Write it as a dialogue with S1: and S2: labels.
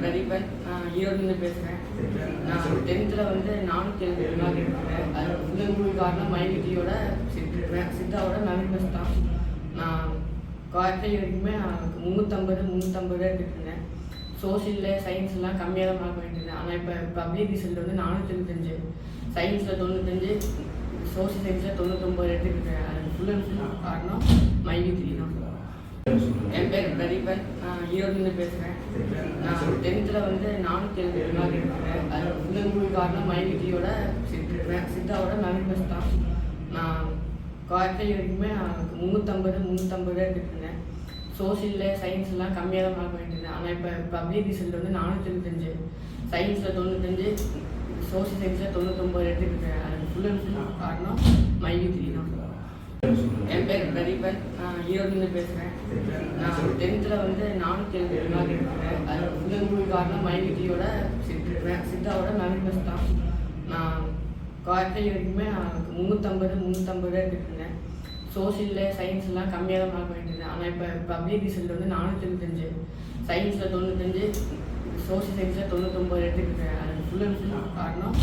S1: பிரதீபன் நான் ஈரோடுலேருந்து பேசுகிறேன் நான் டென்த்தில் வந்து நானூற்றி எழுபது மார்க் எடுத்துக்கிறேன் அது ஃபுல் அண்ட் ஃபுல் காரணம் மைவிட்டியோட சித்த சித்தாவோட மெமரிபஸ் தான் நான் குவார்டர்லி வரைக்குமே நான் முந்நூற்றம்பது முந்நூற்றம்பது எடுத்துருந்தேன் சோசியலில் சயின்ஸ்லாம் கம்மியாக தான் மார்க் பண்ணிட்டு இருந்தேன் ஆனால் இப்போ பப்ளிக் ரிசல்ட் வந்து நானூற்றி எழுபத்தஞ்சு சயின்ஸில் தொண்ணூத்தஞ்சு சோசியல் சயின்ஸில் தொண்ணூத்தொம்பது எடுத்துக்கிட்டேன். அது ஃபுல் அண்ட் ஃபுல் காரணம் மைவித்ரி தான் என் பேர் பிரதீபன் நான் ஈரோடுலேருந்து பேசுகிறேன் நான் டென்த்தில் வந்து நானூற்றி எழுபது மார்க் எடுத்துருக்கேன் அது ஃபுல் அண்ட் ஃபுல் காரணம் மைவிட்டியோட சித்த சித்தாவோட மெமரிபஸ் தான். நான் குவார்டர் வரைக்குமே முந்நூற்றம்பது முந்நூற்றம்பது எடுத்துருந்தேன் சோசியலில் சயின்ஸ்லாம் கம்மியாக தான் மார்க் வாங்கிட்டு ஆனால் இப்போ பப்ளிக் ரிசல்ட் வந்து நானூற்றி எழுபத்தஞ்சு. சயின்ஸில் தொண்ணூத்தஞ்சு சோசியல் சயின்ஸில் தொண்ணூத்தொம்பது எடுத்துருக்கேன் அது ஃபுல் அண்ட் ஃபுல் காரணம் மைவித்ரி தான் பிரதீபன் ஈரோடுலேருந்து பேசுகிறேன் நான் டென்த்தில் வந்து நானூற்றி எழுபது மார்க் எடுத்துருக்கேன் அது ஃபுல் காரணம் மைவிட்டியோட சித்த சித்தாவோட மெமரிபஸ் தான். நான் குவார்டர்லி வரைக்குமே நான் முந்நூற்றம்பது முந்நூற்றம்பது எடுத்துருந்தேன் சோசியலில் சயின்ஸ்லாம் கம்மியாக தான் மார்க் வாங்கிட்டு ஆனால் இப்போ பப்ளிக் ரிசல்ட் வந்து நானூற்றி எழுபத்தஞ்சு சயின்ஸில் தொண்ணூத்தஞ்சு சோசியல் சயின்ஸில் தொண்ணூற்றொம்பது எடுத்துக்கிட்டேன். அது ஃபுல் அண்ட் ஃபுல் காரணம்